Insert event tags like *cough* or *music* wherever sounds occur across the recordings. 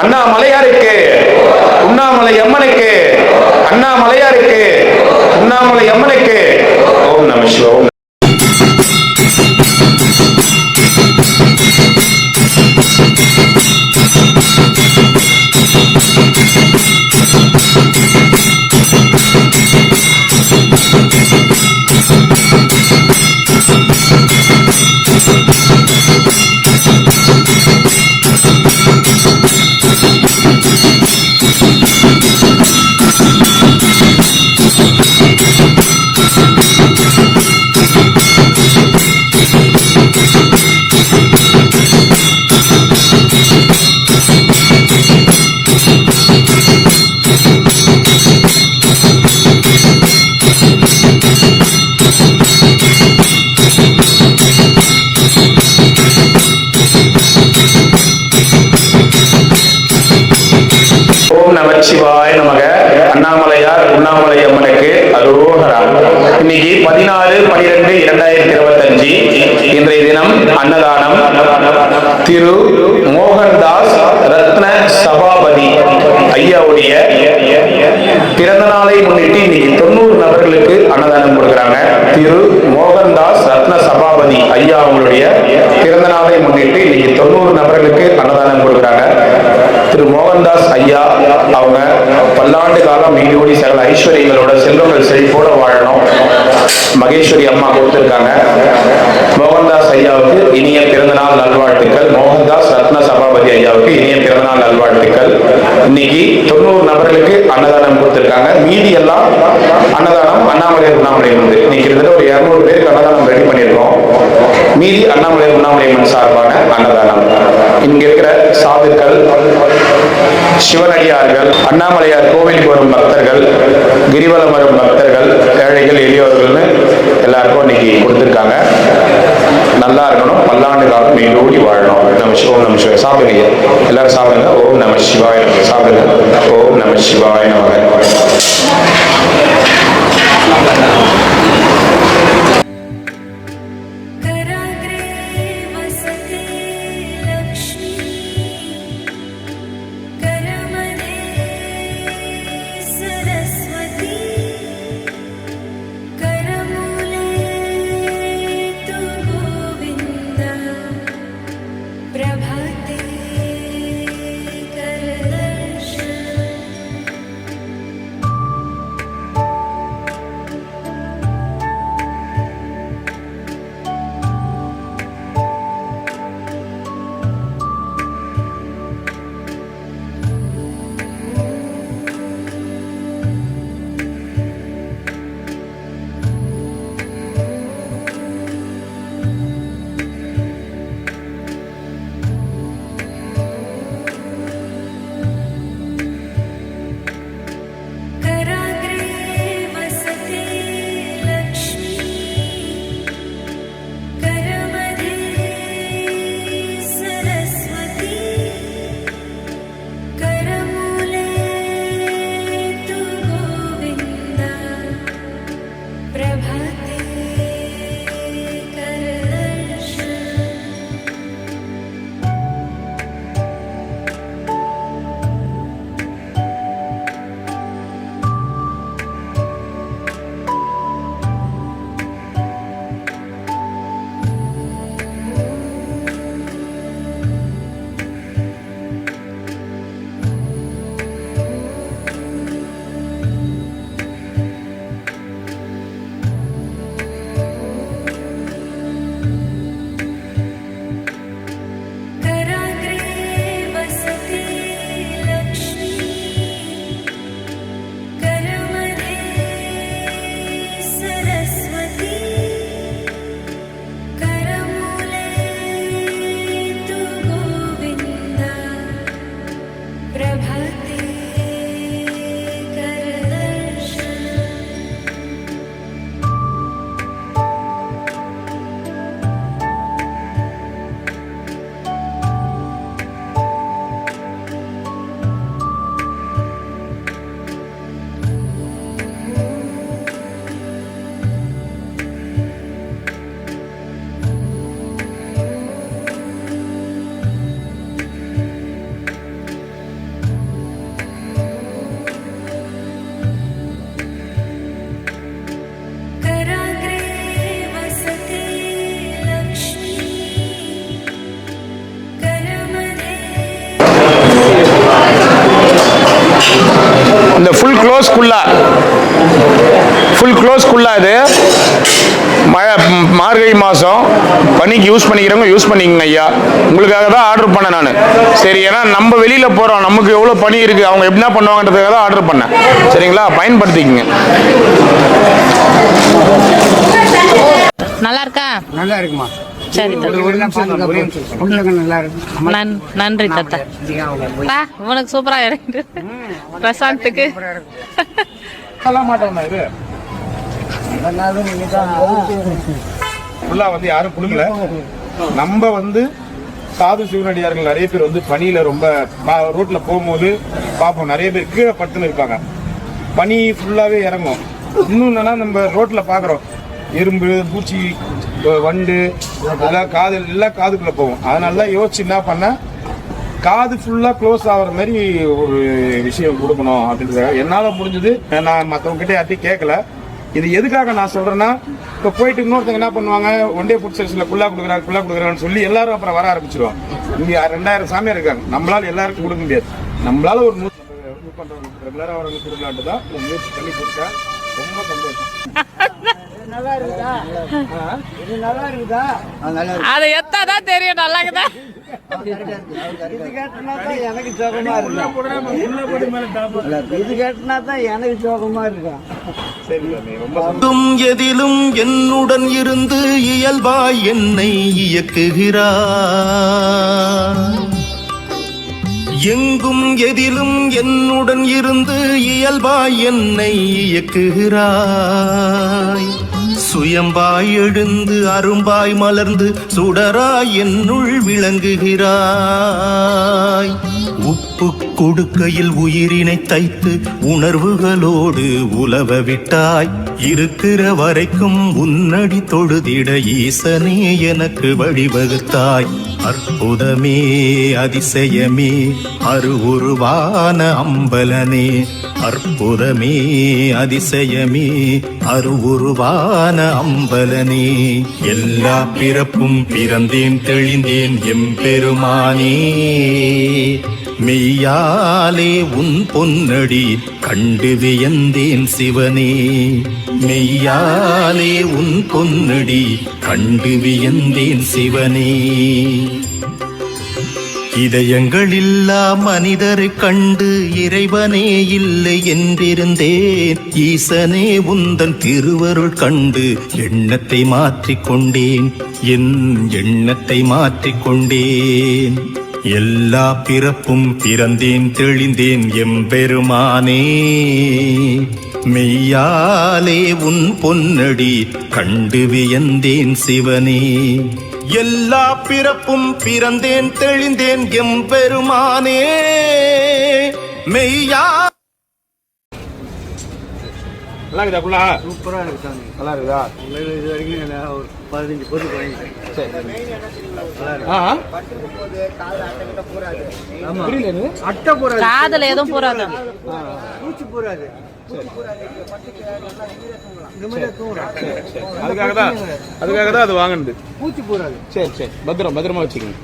அண்ணாமலையாருக்கு உண்ணாமலை அம்மனுக்கு அண்ணாமலையாருக்கு உண்ணாமலை அம்மனுக்கு ஓம் நம சிவ ஓம் பல்லாண்டு காலம் சகல ஐஸ்வர்யங்களோட செல்வங்கள் செழிப்போட வாழணும். மகேஸ்வரி அம்மா கொடுத்திருக்காங்க. மோகன்தாஸ் ஐயாவுக்கு இனிய பிறந்தநாள் நல்வாழ்த்துக்கள். மோகன்தாஸ் ரத்ன சபாபதி ஐயாவுக்கு இனிய பிறந்தநாள் நல்வாழ்த்துக்கள். இன்னைக்கு தொண்ணூறு நபர்களுக்கு அன்னதானம் கொடுத்திருக்காங்க. மீதி எல்லாம் அன்னதானம் அண்ணாமலை உண்ணாமலை வந்து இன்னைக்கு கிட்டத்தட்ட ஒரு இரநூறு பேருக்கு அன்னதானம் ரெடி பண்ணியிருக்கோம். மீதி அண்ணாமலை உண்ணாமலை மண் சார்பான அன்னதானம். இங்க இருக்கிற சாதுக்கள் சிவனடியார்கள் அண்ணாமலையார் கோவிலுக்கு வரும் பக்தர்கள் கிரிவலம் வரும் பக்தர்கள் ஏழைகள் எளியவர்கள்னு எல்லாருக்கும் இன்னைக்கு கொடுத்துருக்காங்க. நல்லா இருக்கணும். பல்லாண்டு காலம் நீடோடி வாழணும். நம்ம சிவம் நம சிவ சாப்பிடுங்க எல்லாரும் சாப்பிடுங்க. ஓம் நம சிவாய சாப்பிடுங்க. ஓம் நம சிவாய நமக. இந்த ஃபுல் க்ளோஸ் ஃபுல் க்ளோஸ் குல்லா இது மழை மார்கழி மாதம் பனிக்கு யூஸ் பண்ணிக்கிறவங்க யூஸ் பண்ணிக்கங்க ஐயா. உங்களுக்காக தான் ஆர்டர் பண்ணேன் நான். சரி ஏன்னா நம்ம வெளியில் போகிறோம் நமக்கு எவ்வளோ பனி இருக்குது அவங்க எப்படின்னா பண்ணுவாங்கன்றதுக்காக தான் ஆர்டர் பண்ணேன். சரிங்களா? பயன்படுத்திக்கங்க. நல்லா இருக்கா நல்லா இருக்குமா சரி நன்றி தாத்தா. பா உனக்கு சூப்பரா இருக்கு. பிரசாந்துக்கு ஃபுல்லாக வந்து யாரும் குடுக்கல நம்ம வந்து சாது சிவனடியார்கள் நிறைய பேர் வந்து பனியில ரொம்ப பா- ரோட்ல போகும்போது பார்ப்போம். நிறைய பேர் கீழே படுத்துன்னு இருப்பாங்க. பனி ஃபுல்லாவே இறங்கும். இன்னும் என்னன்னா நம்ம ரோட்ல பாக்குறோம். எறும்பு பூச்சி வண்டு அதெல்லாம் காது எல்லாம் காதுக்குள்ளே போகும். அதனால தான் யோசிச்சு என்ன பண்ண? காது ஃபுல்லாக க்ளோஸ் ஆகுற மாதிரி ஒரு விஷயம் கொடுக்கணும் அப்படின்றதுக்காக. என்னால் முடிஞ்சது நான் மற்றவங்க கிட்ட யார்ட்டையும் கேட்கல இது எதுக்காக நான் சொல்கிறேன்னா இப்போ போயிட்டு இன்னொருத்தங்க என்ன பண்ணுவாங்க ஒன் டே ஃபுட் சர்வீஸ்ல குள்ளா கொடுக்குறாங்க குள்ளா கொடுக்குறாங்கன்னு சொல்லி எல்லாரும் அப்புறம் வர ஆரம்பிச்சிருவாங்க. இங்கே ரெண்டாயிரம் சாமியார் இருக்காங்க. நம்மளால் எல்லாருக்கும் கொடுக்க முடியாது. நம்மளால ஒரு நூறு பண்றவங்க ரெகுலராக வரவங்க கொடுக்கலான்ட்டு தான் முயற்சி பண்ணி கொடுத்தேன். ரொம்ப சந்தோஷம். *laughs* அதை எத்தாதான் தெரியும் நல்லா இருக்குதா இது கேட்டனா தான் எனக்கு சோகமா இருக்கும் இல்ல, இது கேட்டனா தான் எனக்கு சோகமா இருக்கும் சரி சாமி, ரொம்ப எங்கும் எதிலும் என்னுடன் இருந்து இயல்பாய் என்னை இயக்குகிறார். எங்கும் எதிலும் என்னுடன் இருந்து இயல்பாய் என்னை இயக்குகிறாய். சுயம்பாய் எழுந்து அரும்பாய் மலர்ந்து சுடராய் என்னுள் விளங்குகிறாய். உப்பு கொடுக்கையில் உயிரினை தைத்து உணர்வுகளோடு உலவ விட்டாய். இருக்கிற வரைக்கும் உன்னடி தொழுதிட ஈசனே எனக்கு வழிவகுத்தாய். அற்புதமே அதிசயமே அருவுருவான அம்பலனே. அற்புதமே அதிசயமே அருவுருவான அம்பலனே. எல்லா பிறப்பும் பிறந்தேன் தெளிந்தேன் எம்பெருமானே. மெய்யாலே உன் பொன்னடி கண்டு வியந்தேன் சிவனே. மெய்யாலே உன் பொன்னடி கண்டு வியந்தேன் சிவனே. இதயங்களில்லா மனிதர் கண்டு இறைவனே இல்லை என்றிருந்தேன். ஈசனே உந்தன் திருவருள் கண்டு எண்ணத்தை மாற்றிக்கொண்டேன். என் எண்ணத்தை மாற்றிக்கொண்டேன். எல்லா பிறப்பும் பிறந்தேன் தெளிந்தேன் எம்பெருமானே மெய்யாலே உன் பொன்னடி கண்டு வியந்தேன் சிவனே. எல்லா பிறப்பும் பிறந்தேன் தெளிந்தேன் எம்பெருமானே மெய்யா நல்லா இருக்குதா குள்ளா சூப்பரா இருக்கு சாமி நல்லா இருக்குதா உங்களுக்கு இது வரைக்கும் நான் ஒரு பதினஞ்சு பொருள் வாங்கிட்டேன். ஆ ஆமா. புரியல அட்டை போறாது காதுல எதுவும் போறாது பூச்சி போறாது அதுக்காக தான் அதுக்காக தான் அது வாங்கினது. பூச்சி போறாது சரி சரி. பத்திரம் பத்திரமா வச்சுக்கோங்க.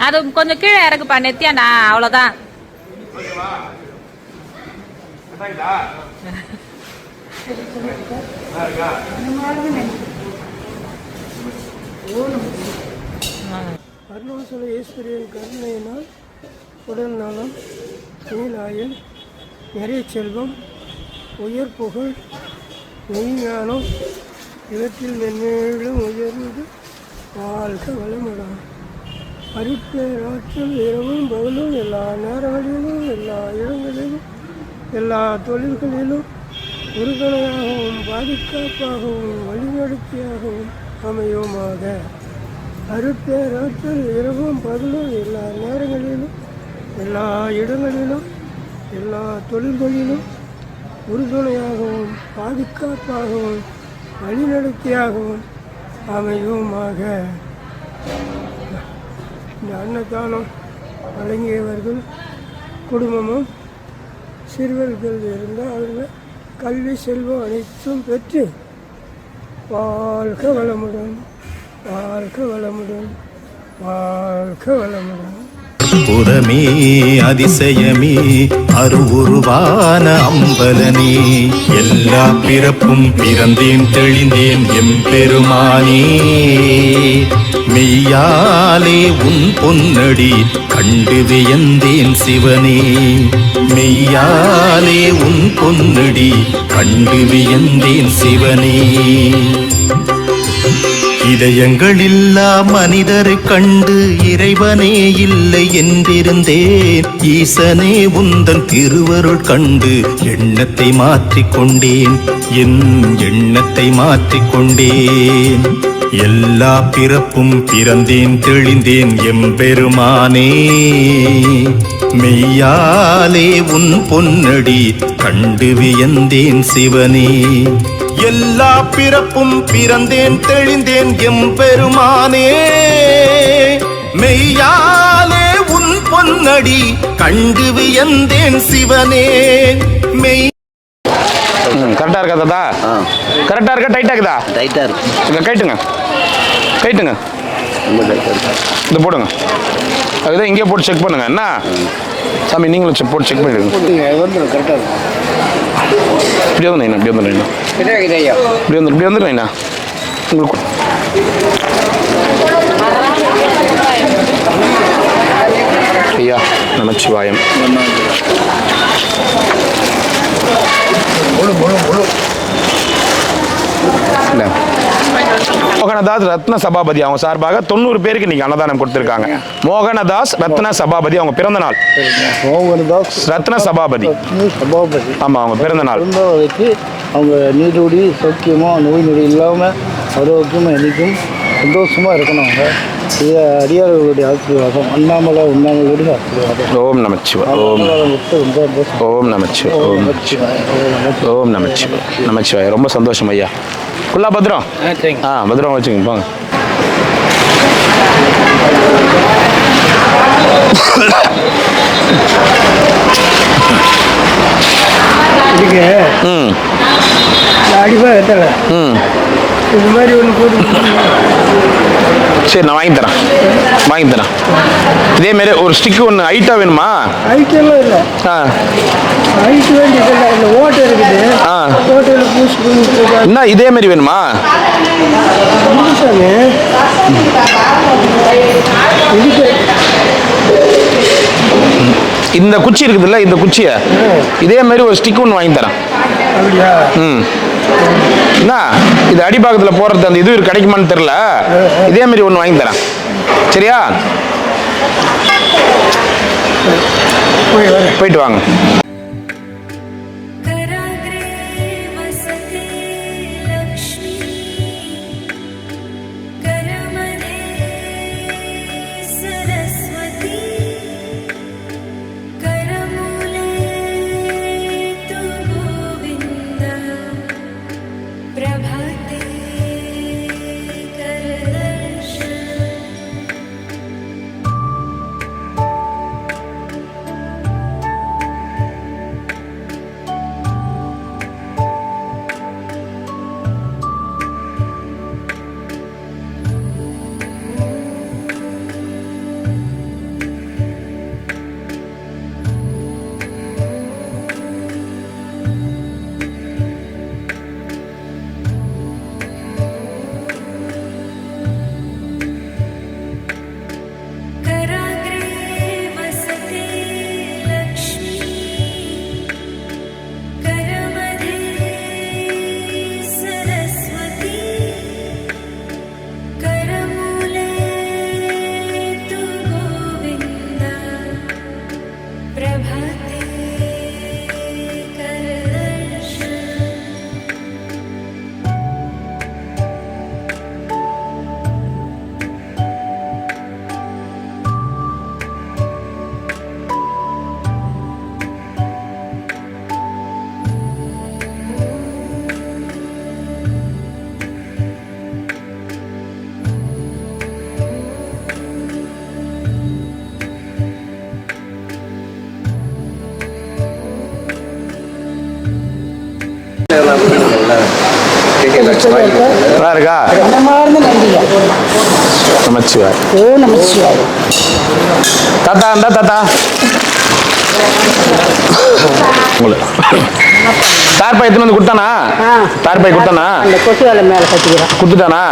அது கொஞ்சம் கீழே இறக்குப்பா நெத்தியாண்டா அவ்வளவுதான் அருணாசல ஈஸ்வரியின் கருணையினால் உடல் நலம் நீலாயுள் நிறைய செல்வம் உயர் புகழ் மெய்ஞானம் இவற்றில் மென்மேலும் உயர்ந்து வாழ்க வளமுடன். அருட்பேராற்றல் இரவும் பகலும் எல்லா நேரங்களிலும் எல்லா இடங்களிலும் எல்லா தொழில்களிலும் உறுதுணையாகவும் பாதுகாப்பாகவும் வழிநடத்தியாகவும் அமையுமாக. அருட்பேராற்றல் இரவும் பகலும் எல்லா நேரங்களிலும் எல்லா இடங்களிலும் எல்லா தொழில்களிலும் உறுதுணையாகவும் பாதுகாப்பாகவும் வழிநடத்தியாகவும் அமையுமாக. இந்த அன்னதானம் வழங்கியவர்கள் குடும்பமும் சிறுவர்கள் இருந்தால் அவர்கள் கல்வி செல்வம் அனைத்தும் பெற்று வாழ்க வளமுடன் வாழ்க வளமுடன் வாழ்க வளமுடன். புறமே அதிசயமே அருவுருவான அம்பலனே எல்லா பிறப்பும் பிறந்தேன் தெளிந்தேன் எம் பெருமானே. மெய்யாலே உன் பொன்னடி கண்டு வியந்தேன் சிவனே. மெய்யாலே உன் பொன்னடி கண்டு வியந்தேன் சிவனே. இதயங்களில்லா மனிதரை கண்டு இறைவனே இல்லை என்றிருந்தேன். ஈசனே உந்தன் திருவருள் கண்டு எண்ணத்தை மாற்றிக்கொண்டேன் என் எண்ணத்தை மாற்றிக்கொண்டேன் எல்லா பிறப்பும் பிறந்தேன் தெளிந்தேன் எம்பெருமானே மெய்யாலே உன் பொன்னடி கண்டு வியந்தேன் சிவனே. எல்லா பிறப்பும் பிறந்தேன் தெளிந்தேன் எம்பெருமானே மெய்யாலே உன் பொன்னடி கண்டு வியந்தேன் சிவனே. மெய் ம் கரெக்டாக இருக்கா தாத்தா? கரெக்டாக இருக்கா? டைட்டாக இருக்குதா? டைட்டாக இருக்கு. கைட்டுங்க கைட்டுங்க இந்த போடுங்க. அதுதான் இங்கே போட்டு செக் பண்ணுங்க. என்ன? சாமி நீங்களும் செக் போட்டு செக் பண்ணிடுங்க. கரெக்டாக இருக்கும். இப்படி வந்து என்ன இப்படி வந்து என்ன ஐயா இப்படி வந்து இப்படி வந்துடுங்க என்ன உங்களுக்கு ஐயா நமச்சிவாயம் இல்லை. மோகனதாஸ் ரத்ன சபாபதி அவங்க சார்பாக தொண்ணூறு பேருக்கு இன்னைக்கு அன்னதானம் கொடுத்துருக்காங்க. மோகனதாஸ் ரத்ன சபாபதி அவங்க பிறந்த நாள். மோகனதாஸ் ரத்ன சபாபதி. சபாபதி. ஆமா அவங்க பிறந்த நாள். பிறந்தவருக்கு அவங்க நீடோடி சௌக்கியமாக நோய் நொடி இல்லாமல் ஆரோக்கியமாக என்றைக்கும் சந்தோஷமாக இருக்கணும் அவங்க. அடியார்களுடைய ஆசீர்வாதம் அண்ணாமலை உண்ணாமலுடைய ஆசீர்வாதம். ஓம் நமச்சிவ ஓம். ஓம் நமச்சிவ ஓம் நமச்சிவாய, ஓம் நமச்சிவ நமச்சிவாய. ரொம்ப சந்தோஷம் ஐயா. ஃபுல்லா பத்திரம்? ஆ பத்திரம் வச்சுங்க போங்க. இதுக்கு ம். அடிப்பா எத்தனை ம். இது மாதிரி ஒன்று போட்டு சரி நான் வாங்கி தரேன். வாங்கி தரேன். இதே மாதிரி ஒரு ஸ்டிக்கு ஒன்று ஹைட்டாக வேணுமா? ஹைட்டெல்லாம் இல்லை. ஆ. ஹைட் வேண்டியதில்லை இந்த ஓட்டை இருக்குது. ஆ. ஓட்டையில் பூசி பூசி என்ன இதே மாதிரி வேணுமா? இந்த குச்சி இருக்குதுல்ல இந்த குச்சியை? இதே மாதிரி ஒரு ஸ்டிக் ஒன்று வாங்கி தரேன். அப்படியா? ம். என்ன? இது அடிபாகத்தில் போடுறது அந்த இது கிடைக்குமான்னு தெரில இதே மாதிரி ஒன்று வாங்கி தரேன். சரியா? போயிட்டு வாங்க. நல்லா இருக்கா? நமச்சிவாய். ஓ நமச்சிவாய். தாத்தா இருந்தா தாத்தா. தார்பாய் வந்து கொடுத்தானா? தார்பாய் கொடுத்தானா? அந்த கொசு வேலை மேலே கட்டிக்கிறான் கொடுத்துட்டானா?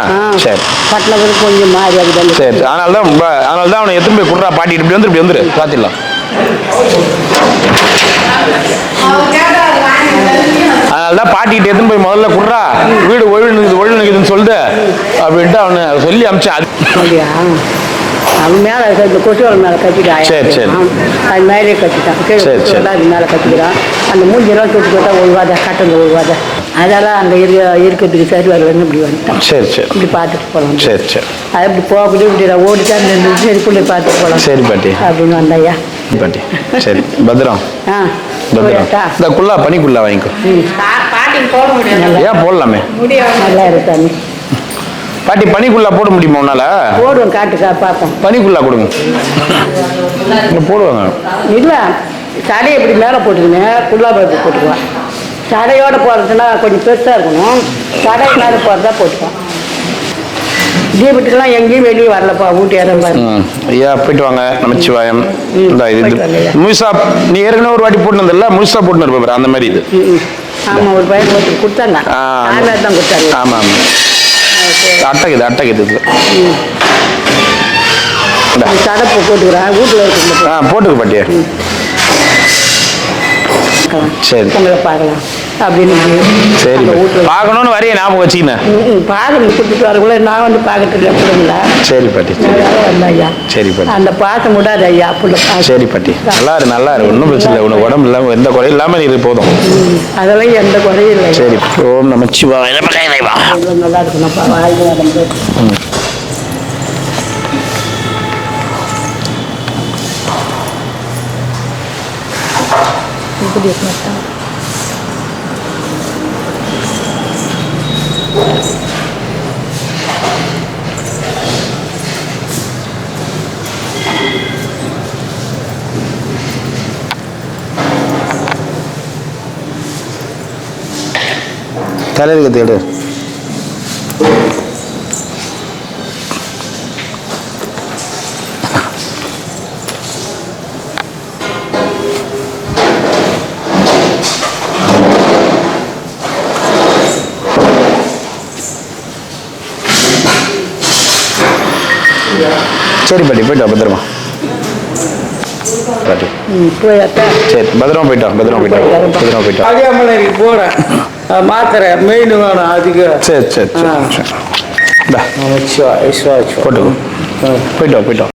சரி. கட்டினது கொஞ்சம் மாறி சரி அதனால தான் அதனால தான் அவனை எடுத்துன்னு போய் கொடுறா. பாட்டி இப்படி வந்து இப்படி வந்துரு. பார்த்துடலாம். அதனால தான் பாட்டிக்கிட்ட எடுத்துன்னு போய் முதல்ல குடுறா. வீடு ஒழுங்கு நிற்குது ஒழுங்கு நிற்குதுன்னு சொல்லிட்டு அப்படின்ட்டு அவனை சொல்லி அமிச்சேன் அது அவன் மேலே இந்த கொசு வேலை மேலே கட்டிட்டான் சரி, சரி. அது மேலே கட்டிட்டான். கீழே அது மேலே கட்டிக்கிறான். அந்த மூஞ்செல்லாம் தொட்டு போட்டா ஒழுவாத கட்டங்க ஒழுவாத அதெல்லாம் அங்கே இருக்க இருக்கிறதுக்கு சரி வரலன்னு இப்படி வந்துட்டான். சரி சரி. இப்படி பார்த்துட்டு போகலாம் சரி சரி. அது இப்படி போகக்கூடிய இப்படி நான் ஓடிட்டா ரெண்டு சரி பிள்ளை பார்த்துட்டு போகலாம் சரி பாட்டி. அப்படின்னு வந்தாயா பாட்டி சரி பத்திரம். பத்திரம். இந்த குள்ளா பனிக்குள்ளா வாங்கிக்கோ. பாட்டி போட முடியாது ஏன் போடலாமே பாட்டி பனிக்குள்ளா போட முடியுமா உன்னால? போடுவோம் காட்டுக்கா பார்ப்போம். பனிக்குள்ளா கொடுங்க. போடுவாங்க. இல்லை சடையை இப்படி மேலே போட்டுக்கினேன் குள்ளா பருப்பு போட்டுக்குவேன் சடையோட போடுறதுனா கொஞ்சம் பெருசாக இருக்கணும். சடை மேலே போடுறதா போட்டுக்குவேன் தீபத்துக்கெல்லாம் எங்கேயும் வெளியே வரலப்பா ஊட்டி. ஐயா போயிட்டு வாங்க நமச்சிவாயம். இந்த இது. முழுசா நீ ஏற்கனவே ஒரு வாட்டி போட்டு வந்தல முழுசா போட்டு இருப்ப அந்த மாதிரி இது. ஆமாம் ஒரு பையன் ஒருத்தர் கொடுத்தாங்க தான் கொடுத்தாங்க. ஆமா ஆமா. அட்டை இது அட்டை இது. இதுல. இந்தா. சடை போ- போட்டுக்கிறேன் வீட்டில் ஆ போட்டுக்க பாட்டியா. சரி. உங்களை பார்க்கலாம். அப்படின்னு சரி பார்க்கணும்னு வரைய ஞாபகம் வச்சுக்கினேன் பார்க்கணும். கொடுத்துட்டு வரக்குள்ள நான் வந்து பார்க்கறதுல பிள்ளைங்கள சரி பாட்டி ஐயா. சரி பாட்டி. அந்த பாசம் விடாது ஐயா பிள்ளை பாசம். சரி பாட்டி. நல்லா இரு நல்லா இரு ஒன்றும் பிரச்சனை இல்லை. உனக்கு உடம்பு இல்லாமல் எந்த குறையும் இல்லாமல் இது போதும். அதெல்லாம் எந்த குறையும் இல்லை சரி ஓம் நடந்து தலையில் தேடு சரி பாட்டி போயிட்டு வா பத்திரமா. பாட்டி. சரி பத்திரமா போயிட்டு வா பத்திரமா போயிட்டு வா பத்திரமா போயிட்டு வா. அடியாமலைக்கு போகிறேன் மாத்திரை மெயின் வேணும் அதுக்கு. சரி சரி சரி சரி. இந்தா. போட்டுக்கோ. போயிட்டு வா போயிட்டு வா.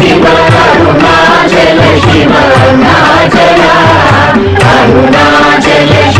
Shiva, Arunachal Shiva, Arunachala, Arunachala.